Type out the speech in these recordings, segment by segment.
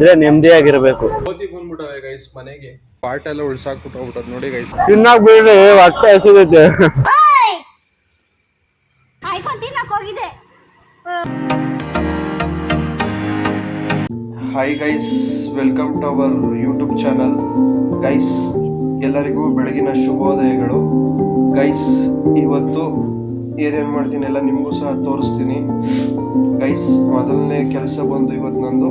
ಇದ್ರೆ ನೆಮ್ಮದಿಯಾಗಿರ್ಬೇಕು. ಗೈಸ್ ಮನೆಗೆ. ಪಾಟ್ ಎಲ್ಲ ಉಳ್ಸಾಕ್ಬಿಟ್ಟು ನೋಡಿ ಗೈಸ್ ತಿನ್ನಾಕ್ ಬಿಡ್ರಿ ಹೊಟ್ಟೆ ಹಸಿದೈತೆ ಆಯ್ಕೊಂಡು ತಿನ್ನಕ್ ಹೋಗಿದೆ. Hi guys welcome to our YouTube channel guys ಎಲ್ಲರಿಗೂ ಬೆಳಗಿನ ಶುಭೋದಯಗಳು. ಗೈಸ್ ಇವತ್ತು ಏನೇನು ಮಾಡ್ತೀನಿ ಎಲ್ಲ ನಿಮಗೂ ಸಹ ತೋರಿಸ್ತೀನಿ. ಗೈಸ್ ಮೊದಲನೇ ಕೆಲಸ ಬಂದು ಇವತ್ತು ನಂದು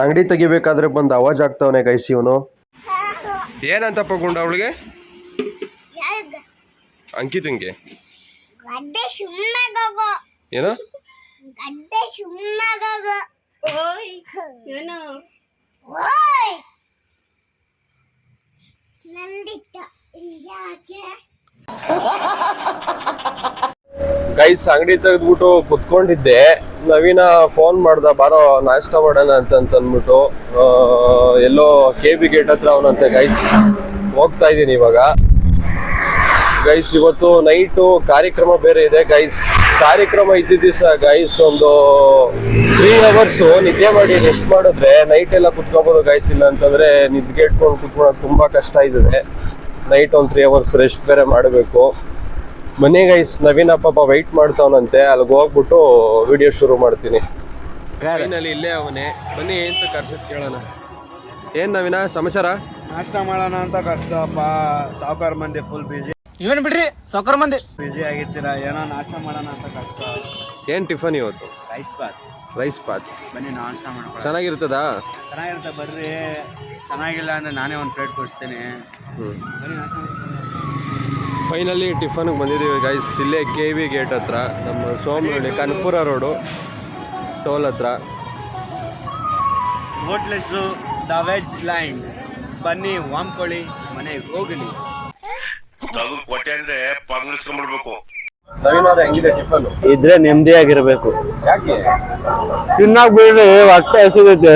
ಅಂಗಡಿ ತೆಗಿಬೇಕಾದ್ರೆ ಬಂದು ಅವಾಜ್ ಆಗ್ತಾವನೆ ಗೈಸ್ ಇವನು. ಏನಂತಪ್ಪ ಗುಂಡ ಅವಳಿಗೆ? ಅಂಕಿತಂಗೆ ಏನೋ? ಗಡ್ಡೆ ಸುಮ್ಮನಾಗೋಗೋ ಓಯ್ ಏನು? ಓಯ್! ನಂದಿತ್ತ ಯಾಕೆ ಗೈಸ್ ಅಂಗಡಿ ತೆಗೆದ್ಬಿಟ್ಟು ಕುತ್ಕೊಂಡಿದ್ದೆ. ನವೀನ ಫೋನ್ ಮಾಡ್ದ, ಬಾರೋ ನಾಷ್ಟ ಮಾಡೋಣ ಅಂತ ಅಂದ್ಬಿಟ್ಟು ಎಲ್ಲೋ ಕೆ ಬಿ ಗೇಟ್ ಹತ್ರ ಅವನಂತೆ ಗೈಸ್ ಹೋಗ್ತಾ ಇದ್ದೀನಿ ಇವಾಗ. ಗೈಸ್ ಇವತ್ತು ನೈಟು ಕಾರ್ಯಕ್ರಮ ಬೇರೆ ಇದೆ. ಗೈಸ್ ಕಾರ್ಯಕ್ರಮ ಇದ್ದಿದ್ದ ದಿವಸ ಗೈಸ್ ಒಂದು ತ್ರೀ ಅವರ್ಸು ನಿದ್ದೆ ಮಾಡಿ ರೆಸ್ಟ್ ಮಾಡಿದ್ರೆ ನೈಟ್ ಎಲ್ಲ ಕುತ್ಕೋಬೋದು ಗೈಸ್ ಇಲ್ಲ ಅಂತಂದ್ರೆ ನಿದ್ಗೆ ಇಟ್ಕೊಂಡು ಕುತ್ಕೊಳಕ್ ತುಂಬಾ ಕಷ್ಟ ಇದೆ ನೈಟ್ ಒಂದು ತ್ರೀ ಅವರ್ಸ್ ರೆಸ್ಟ್ ಬೇರೆ ಮಾಡಬೇಕು. ಮನೆ ಗೈಸ್ ನವೀನ ಪಾಪ ವೈಟ್ ಮಾಡ್ತಾವನಂತೆ. ಅಲ್ಲಿಗೆ ಹೋಗ್ಬಿಟ್ಟು ವಿಡಿಯೋ ಶುರು ಮಾಡ್ತೀನಿ. ಫೈನಲಿ ಇಲ್ಲೇ ಅವನೇ. ಬನ್ನಿ ಅಂತ ಕರ್ಸಿದ್ ಕೇಳೋಣ. ಏನ್ ನವೀನ ಸಮಾಚಾರ? ನಾಷ್ಟ ಮಾಡೋಣ ಅಂತ ಕರ್ಸಪ್ಪ ಸಾವುಕಾರ ಮಂದಿ ಫುಲ್ ಬಿಜಿ ಇವನ್ ಬಿಡ್ರಿ ಸಾವುಕಾರ ಮಂದಿ. ಬಿಜಿ ಆಗಿರ್ತೀರ ಏನೋ ನಾಷ್ಟ ಮಾಡೋಣ ಅಂತ ಕಷ್ಟ ಏನ್ ಟಿಫನ್ ಇವತ್ತು? ರೈಸ್ ಬಾತ್ ರೈಸ್ ಪಾತ್ ಬನ್ನಿ ನಾಷ್ಟ ಮಾಡೋಣ. ಚೆನ್ನಾಗಿರ್ತದ ಚೆನ್ನಾಗಿರುತ್ತೆ ಬರ್ರಿ. ಚೆನ್ನಾಗಿಲ್ಲ ಅಂದ್ರೆ ನಾನೇ ಒಂದು ಪ್ಲೇಟ್ ಕೊಡಿಸ್ತೀನಿ. ಬನ್ನಿ ನಾಷ್ಟ. ಫೈನಲಿ ಟಿಫನ್ಗೆ ಬಂದಿದ್ದೀವಿ ಗೈಸ್ ಇಲ್ಲೇ ಕೆ ವಿ ಗೇಟ್ ಹತ್ರ ನಮ್ಮ ಸೋಮನಹಳ್ಳಿ ಕನ್ಪುರ ರೋಡು ಟೋಲ್ ಹತ್ರ. ಹೋಟ್ಲ್ ಹೆಸರು ದ ವೆಜ್ ಲೈನ್ ಬನ್ನಿ ವಾಮ್ಕೊಳ್ಳಿ ಮನೆಗೆ ಹೋಗಲಿ. ಕೊಟ್ಟೆ ಅಂದ್ರೆ ಪಂಗಿಸ್ಕೊಂಡ್ಬಿಡ್ಬೇಕು ಹೆಂಗಿದೆ ಟಿಫನ್? ಇದ್ರೆ ನೆಮ್ಮದಿಯಾಗಿರ್ಬೇಕು. ಯಾಕೆ? ತಿನ್ನಾಕ್ ಬಿಡ್ರಿ ಹೊಟ್ಟೆ ಹಸಿರುತ್ತೆ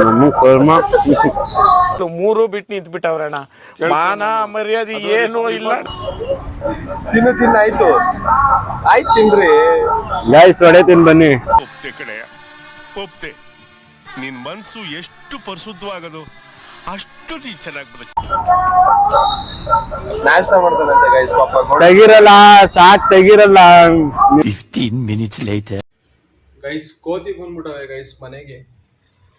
ನಮ್ಮ ಕರ್ಮ ಮೂರು ಬಿಟ್ಟು ನಿಂತ್ ಬಿಟ್ಟವ್ರಣ್ಣ ಮಾನ ಮರ್ಯಾದೆ ಏನು ಇಲ್ಲ. ತಿನ್ನು ತಿನ್ನ ಆಯ್ತು. ಆಯ್ತು ತಿನ್ರಿ. ಗಾಯ್ಸ್ ಒಡೆ ತಿನ್ ಬನ್ನಿ. ಒಪ್ತೆ ಕಡೆ ಒಪ್ತೆ. ನಿನ್ ಮನ್ಸು ಎಷ್ಟು ಪರಿಶುದ್ಧವಾಗದು ಅಷ್ಟು ನೀ ಚೆನ್ನಾಗಿ ಬರುತ್ತೆ ನಾಷ್ಟ ಮಾಡ್ತಾನಂತೆ ಗೈಸ್ ಪಾಪ. ತೆಗಿರಲ್ಲ ಸಾಕ್ ತೆಗಿರಲ್ಲ. ಗೈಸ್ ಕೋತಿ ಬಂದ್ಬಿಟ್ಟವೆ ಗೈಸ್ ಮನೆಗೆ.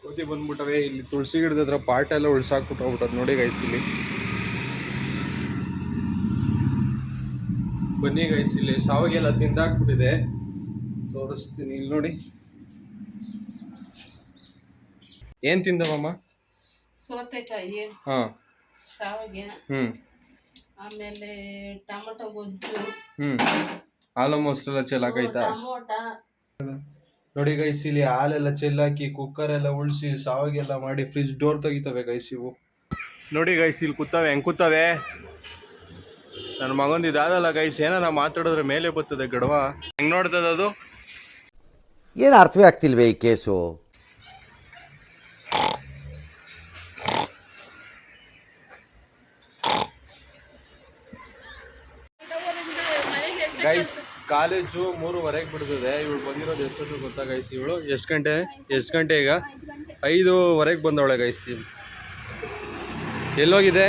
ಕೋತಿ ಬಂದ್ಬಿಟ್ಟವೆ. ಇಲ್ಲಿ ತುಳಸಿ ಗಿಡದ ಹತ್ರ ಪಾಟ್ ಎಲ್ಲ ಉಳ್ಸಾಕ್ಬಿಟ್ಟು ಹೋಗ್ಬಿಟ್ಟದ್ ನೋಡಿ ಗೈಸ್ ಇಲ್ಲಿ. ಬನ್ನಿ ಗೈಸ್ ಇಲ್ಲಿ. ಶಾವಿಗೆಲ್ಲ ತಿಂದಾಕ್ಬಿಟ್ಟಿದೆ. ತೋರಿಸ್ತೀನಿ ಇಲ್ಲಿ ನೋಡಿ. ಏನ್ ತಿಂದವಮ್ಮ? ಸೌತೆಕಾಯಿ. ಹಾ. ಶಾವಿಗೆ. ಹ್ಮ್. ಆಮೇಲೆ ಟೊಮಟೊ ಗೊಜ್ಜು. ಹ್ಮ್. ಹಾಲು ಮೊಸರೆಲ್ಲ ಚೆಲ್ಲಾಕೈತಾ ಟಮೋಟ. ನೋಡಿ ಗೈಸ್ ಇಲ್ಲಿ ಹಾಲೆಲ್ಲ ಚೆಲ್ಲಾಕಿ ಕುಕ್ಕರ್ ಎಲ್ಲ ಉಳಿಸಿ ಸಾವಿಗೆಲ್ಲ ಮಾಡಿ ಫ್ರಿಜ್ ಡೋರ್ ತೆಗಿತವೆ ಗೈಸ್ ಇವು. ನೋಡಿ ಗೈಸ್ ಇಲ್ಲಿ ಕೂತವೆ ಹೆಂಗ್ ಕೂತವೆ? ನನ್ನ ಮಗಂದು ಇದಾದಲ್ಲ ಗೈಸ್ ಏನಾರ ಮಾತಾಡಿದ್ರೆ ಮೇಲೆ ಬರ್ತದೆ ಗಡವ. ಹೆಂಗ್ ನೋಡ್ತದ ಅದು? ಏನು ಅರ್ಥವೇ ಆಗ್ತಿಲ್ವೇ ಈ ಕೇಸು? ಗೈಸ್ ಕಾಲೇಜು ಮೂರುವರೆಗೆ ಬಿಡ್ತದೆ. ಇವಳು ಬಂದಿರೋದು ಎಷ್ಟೊತ್ತು ಗೊತ್ತಾ ಗೈಸ್ ಇವಳು ಎಷ್ಟು ಗಂಟೆ? ಎಷ್ಟು ಗಂಟೆ ಈಗ? ಐದುವರೆಗೆ ಬಂದವಳೆ ಗೈಸ್ ಎಲ್ಲೋಗಿದೆ?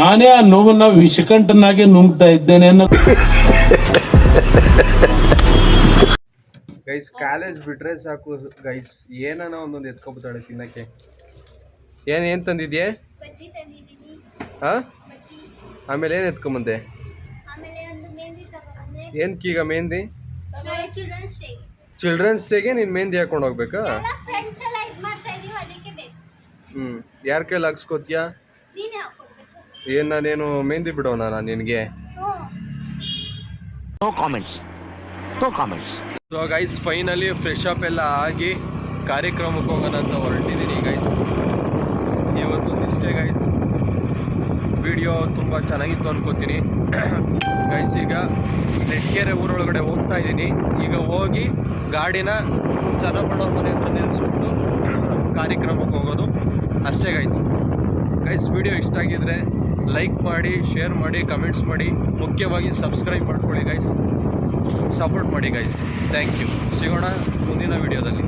ನಾನೇ ಆ ನೋವನ್ನ ವಿಷಕಂಠನಾಗೆ ನುಂಗ್ತಾ ಇದ್ದೇನೆ ಅನ್ನೋ ಗೈಸ್ ಕಾಲೇಜ್ ಬಿಟ್ರೆ ಸಾಕು ಗೈಸ್ ಏನಾನ ಒಂದೊಂದು ಎತ್ಕೊಬಿಡ್ತಾಳೆ ತಿನ್ನಕ್ಕೆ? ಏನ್ ಏನ್ ತಂದಿದ್ಯೆ? ಬಜ್ಜಿ ತಂದಿದ್ದೀನಿ. ಹಾ ಬಜ್ಜಿ. ಆಮೇಲೆ ಏನ್ ಎತ್ಕೊಂಬಂದೆ ಈಗ ಮೆಹಂದಿ? ಚಿಲ್ಡ್ರನ್ಸ್ ಡೇಗೆ ನೀನು ಮೆಹಂದಿ ಹಾಕೊಂಡು ಹೋಗ್ಬೇಕಾ? ಹ್ಞೂ ಫ್ರೆಂಡ್ಸ್ ಎಲ್ಲ ಇದು ಮಾಡ್ತಾ ಇದೀವಿ ಅದಕ್ಕೆ ಬೇಕು. ಹ್ಮ್. ಯಾರ ಕೈಲಿ ಹಾಕ್ಸ್ಕೋತೀಯಾ? ಏನು ನಾನೇನು ಮೆಹಂದಿ ಬಿಡೋಣ ನಾನು ನಿನಗೆ? ಹ್ಞೂ no comments no comments so guys finally fresh up ಎಲ್ಲ ಆಗಿ ಕಾರ್ಯಕ್ರಮಕ್ಕೆ ಹೋಗೋಣ ಅಂತ ಹೊರಟಿದ್ದೀನಿ ಗೈಸ್ ಇವತ್ತು ಇಷ್ಟೇ ಗೈಸ್ ವಿಡಿಯೋ ತುಂಬ ಚೆನ್ನಾಗಿತ್ತು ಅನ್ಕೋತೀನಿ. ಗೈಸ್ ಈಗ ನೆಟ್ಕೆರೆ ಊರೊಳಗಡೆ ಹೋಗ್ತಾ ಇದ್ದೀನಿ. ಈಗ ಹೋಗಿ ಗಾಡಿನ ಚನ್ನಪಣ್ಣವ್ರ ಮನೆ ಹತ್ರ ನಿಲ್ಲಿಸ್ಬಿಟ್ಟು ಕಾರ್ಯಕ್ರಮಕ್ಕೆ ಹೋಗೋದು. ಅಷ್ಟೇ ಗೈಸ್ ಗೈಸ್ ವಿಡಿಯೋ ಇಷ್ಟ ಆಗಿದ್ರೆ ಲೈಕ್ ಮಾಡಿ ಶೇರ್ ಮಾಡಿ ಕಮೆಂಟ್ಸ್ ಮಾಡಿ. ಮುಖ್ಯವಾಗಿ ಸಬ್ಸ್ಕ್ರೈಬ್ ಮಾಡ್ಕೊಳ್ಳಿ ಗೈಸ್ ಸಪೋರ್ಟ್ ಮಾಡಿ ಗೈಸ್ ಥ್ಯಾಂಕ್ ಯು ಸಿಗೋಣ ಮುಂದಿನ ವಿಡಿಯೋದಲ್ಲಿ.